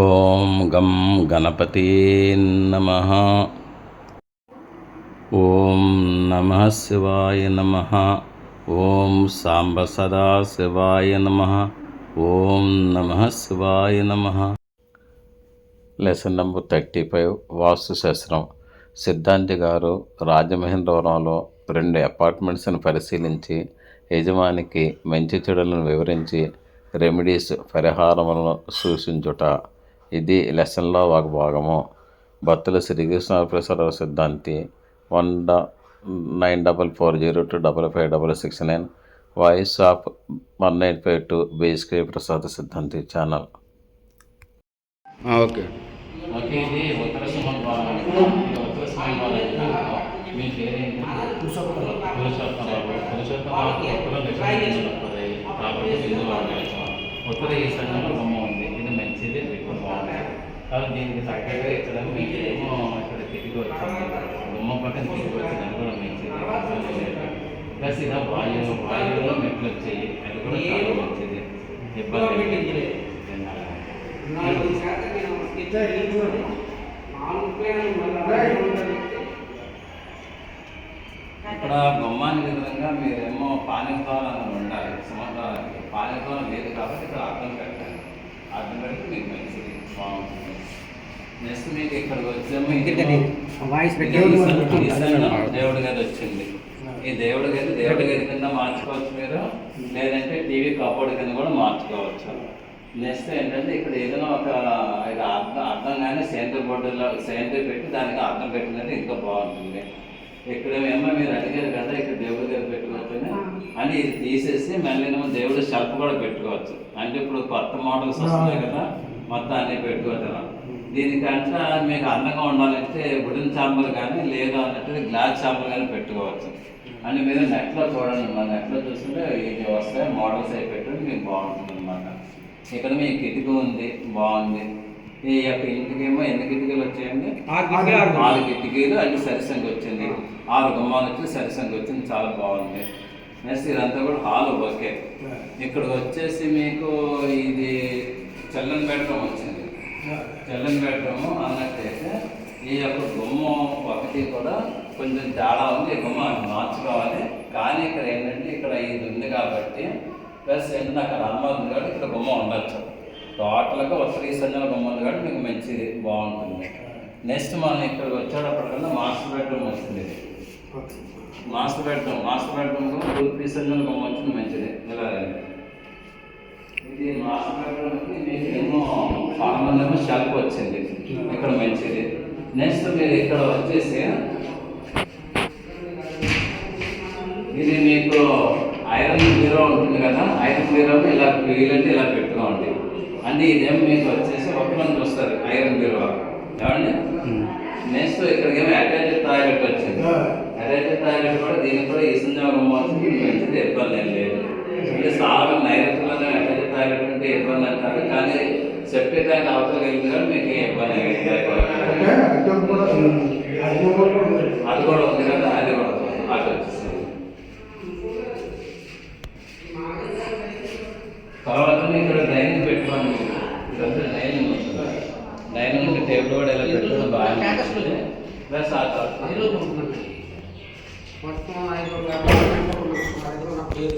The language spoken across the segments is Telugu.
ఓం గం గణపతి నమ. ఓం నమ శివాయ నమ. ఓం సాంబ సదా శివాయ నమ. ఓం నమ శివాయ నమ. లెసన్ నెంబర్ థర్టీ ఫైవ్ వాస్తుశాస్త్రం సిద్ధాంతి గారు రాజమహేంద్రవరంలో రెండు అపార్ట్మెంట్స్ని పరిశీలించి యజమానికి మంచి చెడులను వివరించి రెమెడీస్ పరిహారములను సూచించుట ఇది లెసన్లో ఒక భాగము. భక్తుల శ్రీకృష్ణ ప్రసాద సిద్ధాంతి వన్ డ nine double four zero two double five double six nine voice of one nine five two BSK Prasad Siddhanti channel. Okay. Okay ఇది ఉత్తర మీ పేరేంటి? నిజాయితీ కాబట్టి కాబట్టి దీనికి తగ్గగా ఇక్కడ మీకు ఏమో ఇక్కడ తిరిగి వచ్చింది బొమ్మ పక్కన తిరిగి వచ్చింది అది కూడా మంచిది. ప్లస్ ఇలా వాయువు వాయువులో మెట్లు వచ్చాయి. అది కూడా చాలా మంచిది. ఇబ్బంది ఇక్కడ గుమ్మానికి విధంగా మీరేమో పానిద్వారం ఉండాలి. సముద్రానికి పానిద్వారం లేదు కాబట్టి ఇక్కడ అర్థం పెట్టాలి అర్థం పెడితే మీకు మంచిది. నెక్స్ట్ మీకు ఇక్కడికి వచ్చేమో వాయిస్ దేవుడి గది వచ్చింది. ఈ దేవుడి గది దేవుడి గది కింద మార్చుకోవచ్చు మీరు? లేదంటే టీవీ కబోర్డ్ కింద కూడా మార్చుకోవచ్చు. నెక్స్ట్ ఏంటంటే ఇక్కడ ఏదైనా ఒక అర్థం అర్థం కానీ సేంద్రియ బొడ్డులో సేంద్రియ పెట్టి దానికి అర్థం పెట్టినది ఇంకా బాగుంటుంది. ఇక్కడ ఏమో మీరు అడిగారు కదా ఇక్కడ దేవుడి దగ్గర పెట్టుకోవచ్చని. అని ఇది తీసేసి మళ్ళీ దేవుడు షెల్ఫ్ కూడా పెట్టుకోవచ్చు. అంటే ఇప్పుడు కొత్త మోడల్స్ వస్తున్నాయి కదా. మొత్తం అన్ని పెట్టుకోవచ్చు దీనికంటే మీకు అందంగా ఉండాలంటే వుడెన్ చాంబర్ కానీ లేదు అన్నట్టు గ్లాస్ చాంబర్ కానీ పెట్టుకోవచ్చు. అని మీరు నెట్లో చూడండి మన నెట్లో చూస్తుంటే ఇది వస్తాయి మోడల్స్ అవి పెట్టుకుని మీకు బాగుంటుంది అనమాట ఇక్కడ మీ కిటికీ ఉంది బాగుంది. ఈ యొక్క ఇంటికేమో ఎన్ని కిటికీలు వచ్చాయండి. ఆరు కిటికీలు. అది సరిసంగి వచ్చింది. ఆరు గుమ్మాలు వచ్చి సరిసంగి వచ్చింది చాలా బాగుంది. నెక్స్ట్ ఇదంతా కూడా హాల్ ఓకే ఇక్కడ వచ్చేసి మీకు ఇది చల్లని బెడ్రూమ్ వచ్చింది. చల్లని బెడ్రూమ్ అన్నట్టయితే ఈ యొక్క గుమ్మ ఒకటి కూడా కొంచెం తేడా ఉంది. గుమ్మ మార్చుకోవాలి. కానీ ఇక్కడ ఏంటంటే ఇక్కడ ఇది ఉంది కాబట్టి ప్లస్ ఏంటంటే అక్కడ అమ్మ ఉంది కాబట్టి ఇక్కడ గుమ్మ ఉండొచ్చు. టోటల్గా ఉత్తర ఈశాన్యంలో గుమ్మ ఉంది కాబట్టి మీకు మంచిది బాగుంటుంది. నెక్స్ట్ మనం ఇక్కడికి వచ్చేటప్పటికల్లా మాస్టర్ బెడ్రూమ్ వచ్చింది. ఇది మాస్టర్ బెడ్రూమ్ మాస్టర్ బెడ్రూమ్ తూర్పు ఈశాన్యంలో గుమ్మ వచ్చింది మంచిది. ఇలా ఇది మీకు ఏమో ఫార్మల్ ఏమో షెల్ఫ్ వచ్చింది. ఇక్కడ మంచిది. నెక్స్ట్ మీరు ఇక్కడ వచ్చేసి ఇది మీకు ఐరన్ బీరో ఉంటుంది కదా? ఐరన్ బీరో ఇలా వీలంటే ఇలా పెట్టుకోండి. అంటే ఇదేమో మీకు వచ్చేసి ఒక మంది వస్తారు ఐరన్ బీరో ఏమండి? నెక్స్ట్ ఇక్కడికి ఏమో అటాచ్డ్ టాయిలెట్ వచ్చింది. అటాచ్డ్ టాయిలెట్ కూడా దీనికి కూడా ఈ సందర్భం మంచిది ఇబ్బంది ఏం లేదు. అంటే చాలా నైరుతులను అటాచ్డ్ టాయిలెట్ ఉంటే ఇబ్బంది అంటారు కానీ చెప్పే ట్యాంక్ అవతల వెళ్ళింది కానీ మీకు ఏ ఇబ్బంది ఏమీ లేదు. అది కూడా ఉంది కదా అది కూడా ఉంది. అది వచ్చేసింది తర్వాత ఇక్కడ డైనింగ్ పెట్టుకోండి ఇదంతా డైనింగ్ వస్తుంది డైనింగ్ ఉంటే టేబుల్ కూడా ఇలా పెట్టుకుని బాగా ఉంటుంది. ప్లస్ ఆ తర్వాత మొత్తం ఐదు ఐదు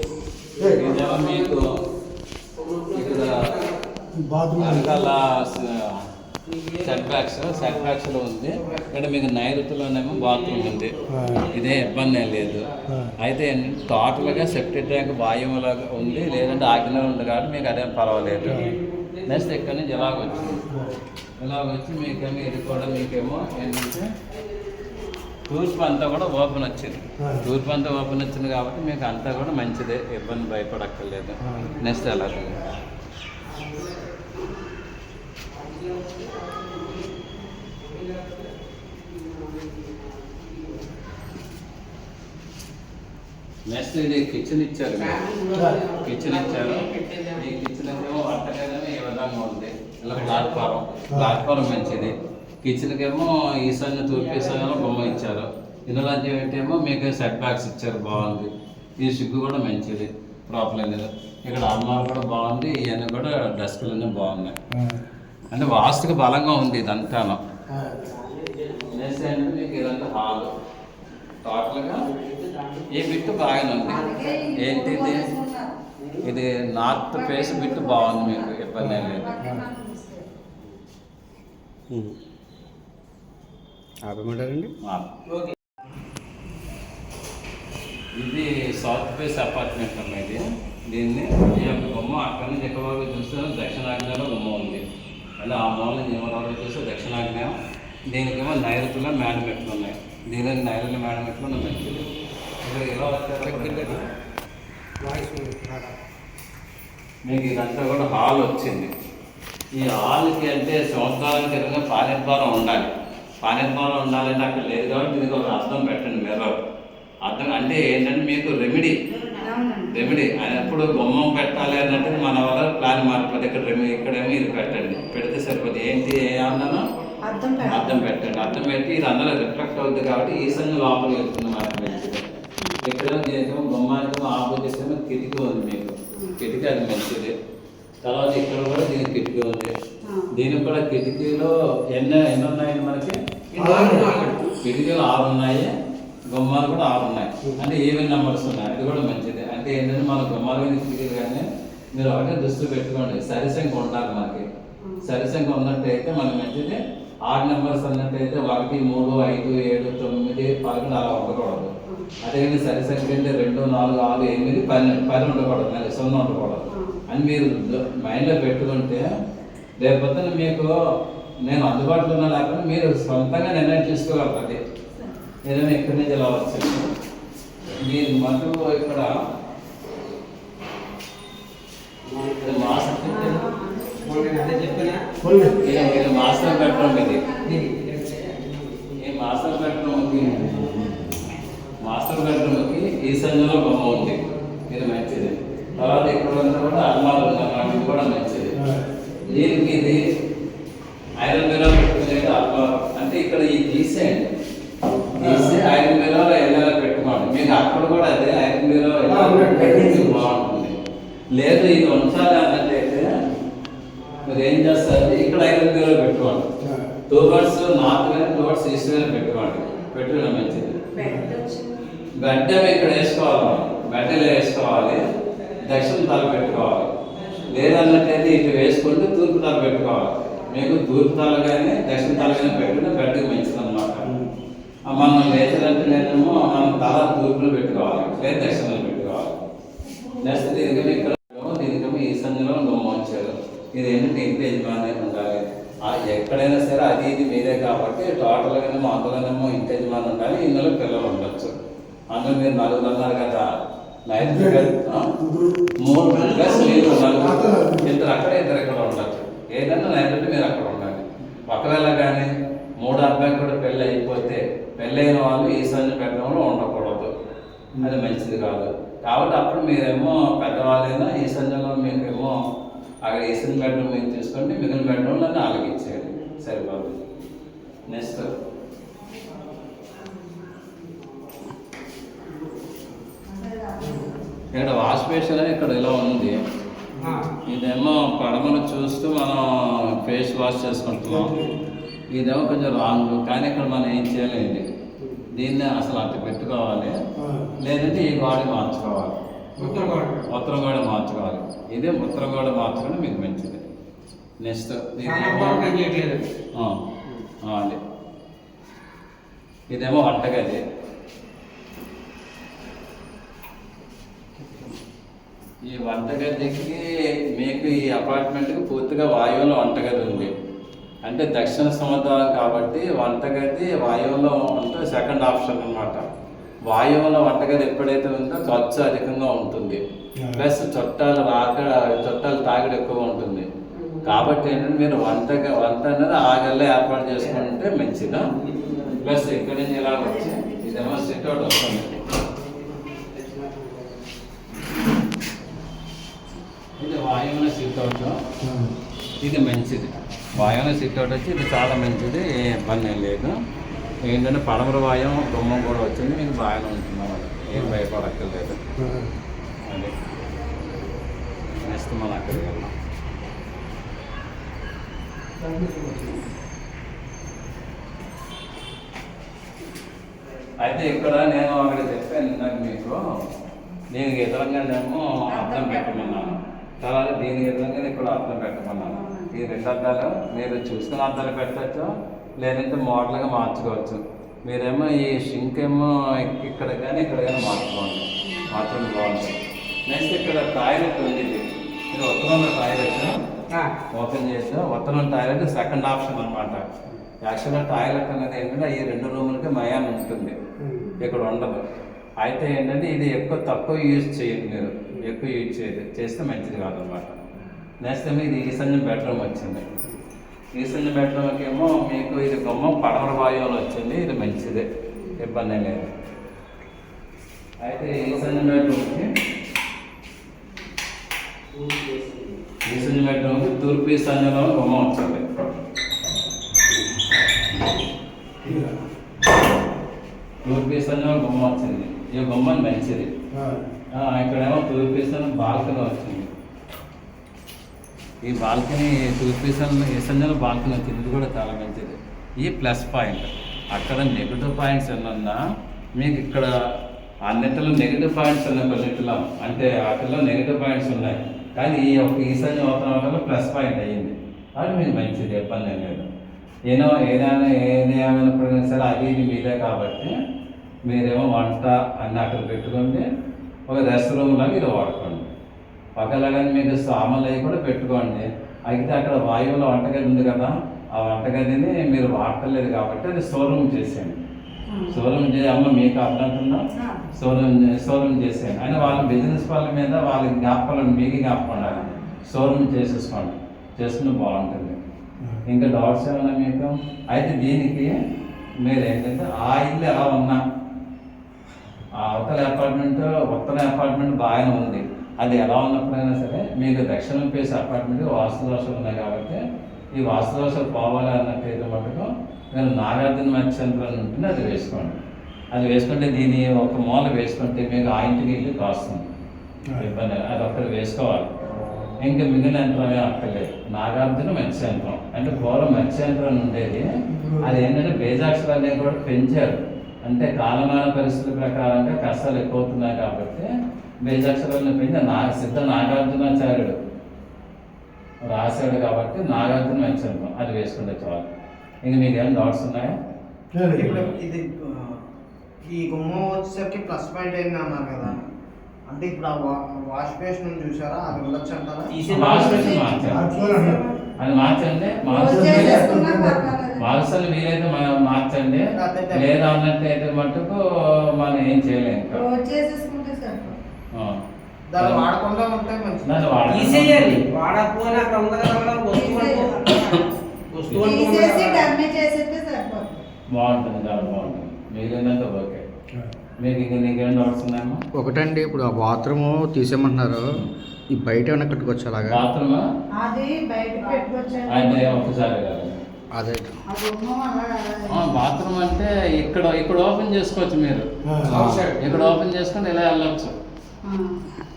ఇదేమో మీకు ఇక్కడ వెనకాల సెట్ బ్యాక్స్ సెట్ బ్యాక్స్లో ఉంది. ఇక్కడ మీకు నైరుతిలోనేమో బాత్రూమ్ ఉంది. ఇదే ఇబ్బంది ఏం లేదు. అయితే ఏంటంటే టోటల్గా సెప్టిక్ ట్యాంక్ వాయువులో ఉంది. లేదంటే ఆగ్నేయం ఉంది కాబట్టి మీకు అదేం పర్వాలేదు. నెక్స్ట్ ఇక్కడ నుంచి ఇలాగ వచ్చింది. ఇలాగ వచ్చి మీకేమో ఇది కూడా మీకేమో ఏంటంటే తూర్పు అంతా కూడా ఓపెన్ వచ్చింది. తూర్పు అంతా ఓపెన్ వచ్చింది కాబట్టి మీకు అంతా కూడా మంచిదే. ఇబ్బంది భయపడక్కర్లేదు. నెక్స్ట్ ఎలా? నెక్స్ట్ ఇది కిచెన్ ఇచ్చారు. కిచెన్ ఇచ్చారు. ఈ కిచెన్ ఏమో వంటగదేమో ఈ విధంగా ఉంది? ఇలా ప్లాట్ఫారం. ప్లాట్ఫారం మంచిది. కిచెన్కి ఏమో ఈశాన్య తూర్పు ఈశాన్యంలో బొమ్మ ఇచ్చారు. ఇందులో ఏమో మీకు సెట్ బ్యాక్స్ ఇచ్చారు బాగుంది. ఈ సిగ్గు కూడా మంచిది. ప్రాబ్లం లేదు. ఇక్కడ అల్మార్ కూడా బాగుంది ఇవన్నీ కూడా డస్క్లు అన్నీ బాగున్నాయి. అంటే వాస్తుకు బలంగా ఉంది ఇదంతాను. నెక్స్ట్ మీకు ఇదంతా హాల్. టోటల్గా ఈ బిట్టు బాగానే ఉంది. ఏంటి ఇది నార్త్ ఫేస్ బిట్టు బాగుంది మీకు ఇబ్బంది లేదు. ఆపమంటారండి? ఆ. ఓకే. ఇది సౌత్ ఫేస్ అపార్ట్మెంట్ అమ్మ ఇది. దీన్ని ఈ యొక్క బొమ్మ అక్కడి నుంచి ఎక్కడ వరకు చూస్తే దక్షిణాగ్నేయంలో బొమ్మ ఉంది. అలా ఆ మూల నుంచి ఎవరి వరకు చూస్తే దక్షిణాగ్నేయం. దీనికేమో నైరుతిలో మేడమెట్లు ఉన్నాయి. దీనికి నైరుతి మేడమెట్లు ఉన్నాయి. మీకు ఇదంతా కూడా హాల్ వచ్చింది. ఈ హాల్కి అంటే సంవత్సరానికి తిరిగిన పానిద్వారం ఉండాలి. పానిద్వారం ఉండాలంటే అక్కడ లేదు కాబట్టి దీనికి ఒక అర్థం పెట్టండి మిర్రర్ అర్థం అంటే ఏంటంటే మీకు రెమెడీ రెమెడీ ఎప్పుడు గుమ్మం పెట్టాలి అన్నట్టు మన వల్ల ప్లాన్ మారిపోతే ఇక్కడ రెమెడీ ఇక్కడేమో ఇది పెట్టండి. పెడితే సరిపోతుంది. ఏంటి ఏ అన్నాను? అర్థం పెట్టండి. అర్థం పెట్టి ఇది అందులో రిఫ్లెక్ట్ అవుతుంది కాబట్టి ఈశాన్య లోపల వెళ్తుంది మనకి దీనికేమో గుమ్మానికి ఆపోజిట్ ఏమో కిటికీ ఉంది మీకు. కిటికీ అది మంచిది. తర్వాత ఇక్కడ కూడా దీనికి కిటికీ ఉంది. దీనికి కూడా కిటికీలో ఎన్ని ఎన్ని ఉన్నాయండి మనకి? కిటికీలు ఆరు ఉన్నాయి. గుమ్మాలు కూడా ఆరు ఉన్నాయి. అంటే ఈవెన్ నెంబర్స్ ఉన్నాయి? అది కూడా మంచిది. అంటే ఏంటంటే మన గుమ్మాలు కానీ కిటికీలు కానీ మీరు ఒకటే దృష్టి పెట్టుకోండి. సరిసంఖ్య ఉండాలి మనకి. సరిసంఖ్య ఉన్నట్టయితే మనకి మంచిది ఆరు నెంబర్స్ అన్నట్టయితే ఒకటి మూడు ఐదు ఏడు తొమ్మిది పదకొండు అలా ఉండకూడదు. అదే కానీ సరిసంఖ్య అంటే రెండు నాలుగు ఆరు ఎనిమిది పన్నెండు పది ఉండకూడదు మళ్ళీ సున్నా ఉండకూడదు. అని మీరు మైండ్లో పెట్టుకుంటే రేపొద్దున మీకు నేను అందుబాటులో ఉన్నా లేకుండా మీరు సొంతంగా నిర్ణయం తీసుకోగలరు అది ఏదైనా ఇక్కడి నుంచి ఇలా వచ్చింది. మీరు మటు ఇక్కడ మాస్టర్ చెప్పినా. ఇది మాస్టర్ బెడ్రూమ్ మాస్టర్ బెడ్రూమ్కి ఈశాన్యంలో బొమ్మ ఉంది ఇది మంచిది. తర్వాత ఇక్కడ అంతా కూడా అల్మాలు ఉన్నాయి కూడా మంచిది. దీనికి ఇది? ఐరన్ బిలో పెట్టుకునేది అల్మారు అంటే ఇక్కడ ఈ తీసేయండి తీసి ఐరన్ బిలోలో ఎల్లెలా పెట్టుకోండి మీకు అక్కడ కూడా అదే ఐరన్ బిలో బాగుంటుంది. లేదు ఇది ఉంచాలి అన్నట్టయితే మీరు ఏం చేస్తారు? ఇక్కడ ఐరన్ బిలో పెట్టుకోండి టూ వర్డ్స్ నార్త్ వేరే టూ వర్డ్స్ ఈస్ట్ వేరే పెట్టుకోండి పెట్టుకునే మంచిది గడ్డ ఇక్కడ వేసుకోవాలి. మనం గడ్డలో వేసుకోవాలి. దక్షిణ తల పెట్టుకోవాలి. లేదన్నట్టయితే ఇటు వేసుకుంటూ తూర్పు తల పెట్టుకోవాలి. మీకు తూర్పు తల కానీ దక్షిణ తల కానీ పెట్టుకుంటే గడ్డకి మంచిది అనమాట మనం లేచినట్టునేమో మనం తల తూర్పులో పెట్టుకోవాలి. లేదా దక్షిణలో పెట్టుకోవాలి. నెక్స్ట్ దీనికి ఇక్కడ దీనికి ఈ సంఘంలో వచ్చారు ఇది ఏంటంటే ఇంటి యజమాని ఉండాలి. ఎక్కడైనా సరే అది ఇది మీదే కాబట్టి టోటల్గానేమో అందులోనేమో ఇంటి యజమాని ఉండాలి. ఇందులో పిల్లలు ఉండొచ్చు. అందులో మీరు నలుగురు అన్నారు కదా నైట్ మూడు ప్లస్ మీరు నలుగురు. ఇద్దరు అక్కడ ఇద్దరు ఇక్కడ ఉండొచ్చు ఏదన్నా లైబ్రరీ మీరు అక్కడ ఉండాలి. ఒకవేళ కానీ మూడు అబ్బాయి కూడా పెళ్ళి అయిపోతే పెళ్ళైన వాళ్ళు ఈశాన్య పెట్టడంలో ఉండకూడదు. అది మంచిది కాదు. కాబట్టి అప్పుడు మీరేమో పెద్దవాళ్ళైనా ఈశాన్యంలో మీకేమో అక్కడ ఈశాన్య బెడ్రూమ్ మీరు తీసుకోండి మిగిలిన బెడ్రూమ్లో అలాగే ఇచ్చేయండి. సరిపోతుంది. నెక్స్ట్. ఇక్కడ వాష్ బేసిన్ ఇక్కడ ఇలా ఉంది ఇదేమో పడమను చూస్తూ మనం ఫేస్ వాష్ చేసుకుంటున్నాం ఇదేమో కొంచెం రాంగ్ కానీ ఇక్కడ మనం ఏం చేయలేదు దీన్ని అసలు అట్టు పెట్టుకోవాలి లేదంటే ఈ గోడ మార్చుకోవాలి ఉత్తర గోడ మార్చుకోవాలి ఇదే ఉత్తరం గోడ మార్చుకోవడం మీకు మంచిది నెక్స్ట్ ఇదేమో వంటగది ఈ వంటగదికి మీకు ఈ అపార్ట్మెంట్కి పూర్తిగా వాయువులో వంటగది ఉంది. అంటే దక్షిణ సముద్రం కాబట్టి వంటగది వాయువులో ఉంటే సెకండ్ ఆప్షన్ అన్నమాట. వాయువులో వంటగది ఎప్పుడైతే ఉందో ఖర్చు అధికంగా ఉంటుంది. ప్లస్ చుట్టాలు రాక చుట్టాలు తాగడం ఎక్కువ ఉంటుంది. కాబట్టి ఏంటంటే మీరు వంట వంట అనేది ఆగల్లో ఏర్పాటు చేసుకుంటే మంచిదా. ప్లస్ ఇక్కడి నుంచి ఇలా వచ్చి ఇదేమో సిట్ అవుట్ వస్తుంది ఇది వాయువున సిట్ అవుట్ ఇది మంచిది. వాయువున సిట్ అవుట్ వచ్చి ఇది చాలా మంచిది. ఏ ఇబ్బంది ఏం లేదు. ఏంటంటే పడమర వాయం గుమ్మం కూడా వచ్చింది. మీకు బాగానే ఉంటున్నాం ఏం భయపడక్కర్లేదు. అది. నెక్స్ట్ మనం అక్కడికి వెళ్దాం. అయితే ఇక్కడ నేను అక్కడ చెప్పాను ఇందాక మీకు. దీనికి ఎదురంగానేమో అర్థం పెట్టమన్నాను. తర్వాత దీనికి ఎదురంగానే ఇక్కడ అర్థం పెట్టమన్నాను. ఈ రెండు అర్థాలు మీరు చూసుకున్న అర్థాలు పెట్టచ్చు లేదంటే మోడల్గా మార్చుకోవచ్చు. మీరేమో ఈ షింక్ ఏమో ఇక్కడ కానీ ఇక్కడ కానీ మార్చుకోండి. మార్చడం బాగుంటుంది నెక్స్ట్ ఇక్కడ టాయిలెట్ ఉంది ఇది. ఇది ఉత్తరంలో టాయిలెట్ ఓపెన్ చేస్తే ఉత్తరం టాయిలెట్ సెకండ్ ఆప్షన్ అనమాట యాక్చువల్గా టాయిలెట్ అనేది ఏంటంటే ఈ రెండు రూములకి మయాన్ ఉంటుంది. ఇక్కడ ఉండదు. అయితే ఏంటంటే ఇది ఎక్కువ తక్కువ యూజ్ చేయండి మీరు. ఎక్కువ యూజ్ చేయదు చేస్తే మంచిది కాదనమాట నెక్స్ట్ ఏమో ఇది ఈశాన్య బెడ్రూమ్ వచ్చింది. ఈశాన్య బెడ్రూమ్కి ఏమో మీకు ఇది గుమ్మ పడమర వాయువులు వచ్చింది ఇది మంచిదే. ఇబ్బంది లేదు. అయితే ఈశాన్య బెడ్రూమ్కి ఈశాన్య బెడ్రూమ్కి తూర్పు ఈశాన్యంలో గుమ్మ వచ్చింది. తూర్పు ఈశాన్యంలో గుమ్మ వచ్చింది. ఈ గుమ్మ మంచిది. ఇక్కడేమో తూర్పు ఈశాన్యం బాల్కనీ వచ్చింది ఈ బాల్కనీ తూర్పు ఈశాన్యం ఈశాన్యంలో బాల్కనీ వచ్చింది ఇది కూడా చాలా మంచిది. ఈ ప్లస్ పాయింట్ అక్కడ నెగిటివ్ పాయింట్స్ ఉన్నా మీకు ఇక్కడ అన్నిటిలో నెగిటివ్ పాయింట్స్ ఉన్నాయి కొన్నిటిలో అంటే వాటిలో నెగిటివ్ పాయింట్స్ ఉన్నాయి. కానీ ఈ ఒక ఈశాన్యం అవతల వల్ల ప్లస్ పాయింట్ అయ్యింది. అది మీకు మంచిది ఇబ్బంది లేదు. ఏదో ఏదైనా ఏది ఏమైనప్పటికీ సరే అది ఇది మీదే కాబట్టి మీరేమో వంట అన్ని అక్కడ పెట్టుకోండి. ఒక రెస్ట్ రూమ్ లాగా ఇది వాడుకోండి. కానీ మీకు సామాన్లు అవి కూడా పెట్టుకోండి. అయితే అక్కడ వాయువులో వంటగది ఉంది కదా ఆ వంటగదిని మీరు వాడటలేదు కాబట్టి అది షోరూమ్ చేసేయండి. షోరూమ్ చేసి అమ్మ మీకు అర్థంటున్నా షోరూమ్ షోరూమ్ చేసేయండి. అని వాళ్ళ బిజినెస్ వాళ్ళ మీద వాళ్ళ జ్ఞాపకాలు మీకు జ్ఞాపకం ఉండాలి. షోరూమ్ చేసేసుకోండి. చేసుకుంటే బాగుంటుంది. ఇంకా డౌట్స్ ఏమైనా మీకు? అయితే దీనికి మీరు ఏంటంటే ఆ ఇల్లు ఎలా ఉన్నా అవతల అపార్ట్మెంట్ ఉత్తర అపార్ట్మెంట్ బాగానే ఉంది. అది ఎలా ఉన్నప్పుడైనా సరే మీకు దక్షిణం పేసి అపార్ట్మెంట్ వాస్తు దోషాలు ఉన్నాయి కాబట్టి ఈ వాస్తు దోషాలు పోవాలి అన్నట్టయితే మటుకు మీరు నాగార్జున మత్స్యంత్రం ఉంటుంది అది వేసుకోండి. అది వేసుకుంటే దీని ఒక మూల వేసుకుంటే మీకు ఆ ఇంటికి ఇల్లు కాస్తుంది. ఇబ్బంది. అది ఒక్కటి వేసుకోవాలి. ఇంకా మిగిలిన యంత్రమే అక్కర్లేదు నాగార్జున మత్స్యంత్రం అంటే పూర్వం మత్స్యంత్రం ఉండేది. అది ఏంటంటే బేజాక్షరాలు అనేవి కూడా పెంచారు. అంటే కాలమాన పరిస్థితుల ప్రకారంగా కష్టాలు ఎక్కువ అవుతున్నాయి కాబట్టి బేజాక్షరాలను పెంచి నా సిద్ధ నాగార్జునాచార్యుడు రాశాడు కాబట్టి నాగార్జున మత్స్యంత్రం అది వేసుకుంటే చాలు. ఇంక మీకు ఏం డౌట్స్ ఉన్నాయా? ఇప్పుడు ఇది ఈ గుమ్మం వచ్చేసరికి ప్లస్ పాయింట్ అయింది అన్నారు కదా. అంటే ఇప్పుడు ఆ వా- వాష్ బేసిన్ చూసారా? అది ఉండొచ్చు అంటారా. అది మార్చండి. మార్చాలి వీలైతే మనం మార్చండి. లేదా అన్నట్టయితే మటుకు మనం ఏం చేయలేం. ఇంకా క్లోజ్ చేసేసుకుంటే సరిపోతుంది ఆ. దాన్ని వాడకుండా ఉంటే మంచిది. తీసేయాలి. వాడకపోయినా అక్కడ ఉంది కదా వస్తువు వస్తువు బాగుంటుంది చాలా బాగుంటుంది. మిగిలిందంతా ఓకే. మీకు ఇంక నీకేం డౌట్స్ ఉన్నాయమ్మా? ఒకటండి ఇప్పుడు ఆ బాత్రూమ్ తీసేయమంటున్నారు. ఈ బయట ఏమైనా కట్టుకోవచ్చు అలాగా? బాత్రూమ్? అది బయట ఒకసారి కాదు. బాత్రూమ్ అంటే ఇక్కడ ఇక్కడ ఓపెన్ చేసుకోవచ్చు మీరు. ఇక్కడ ఓపెన్ చేసుకొని ఇలా వెళ్ళొచ్చు. ఆ.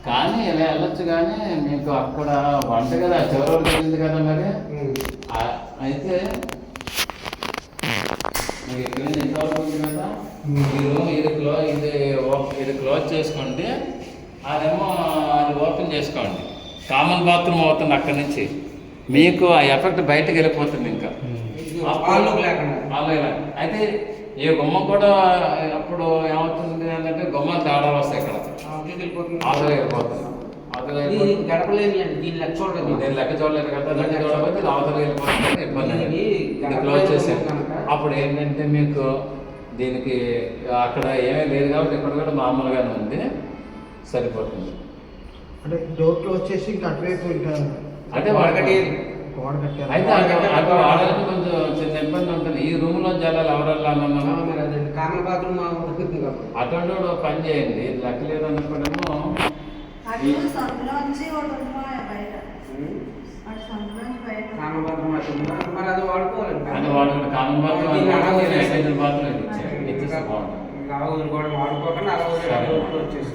కానీ ఇలా వెళ్ళొచ్చు కానీ మీకు అక్కడ వంటగది ఆ చివరి వెళ్ళింది కదా మరి. అయితే మీకు ఇక్కడ నుంచి కదా ఈ రూమ్ ఇది క్లో ఇది ఇది క్లోజ్ చేసుకోండి అదేమో అది ఓపెన్ చేసుకోండి. కామన్ బాత్రూమ్ అవుతుంది అక్కడి నుంచి. మీకు ఆ ఎఫెక్ట్ బయటకు వెళ్ళిపోతుంది ఇంకా. అయితే ఈ గుమ్మ కూడా అప్పుడు ఏమవుతుంది అంటే గుమ్మ తేడా వస్తాయి ఇక్కడ. ఆటోలో వెళ్ళిపోతుంది. దీని లెక్క చూడలేదు. నేను లెక్క చూడలేదు కదా లెక్క చూడకపోతే ఇది అవతల వెళ్ళిపోతుంది. ఇబ్బంది క్లోజ్ అప్పుడు ఏంటంటే మీకు దీనికి అక్కడ ఏమీ లేదు కాబట్టి ఇక్కడ కూడా మామూలుగానే ఉంది. సరిపోతుంది. అంటే డోర్ క్లోజ్ చేసి ఇంకా అటువైపు ఇంకా అంటే వాడు వాడు కట్టేది. గోడ కట్టారు. అయితే వాడాలంటే కొంచెం చిన్న ఇబ్బంది ఉంటుంది. ఈ రూమ్లో జలాలు కామన్ బాత్రూమ్ అటువంటి కూడా పని చేయండి. Common bathroom? మరి అది వాడుకోవాలి. అది కామన్ బాత్రూమ్ బాత్రూమ్ బాగుంటుంది. అలా వాడుకోకుండా అలా వచ్చేసి.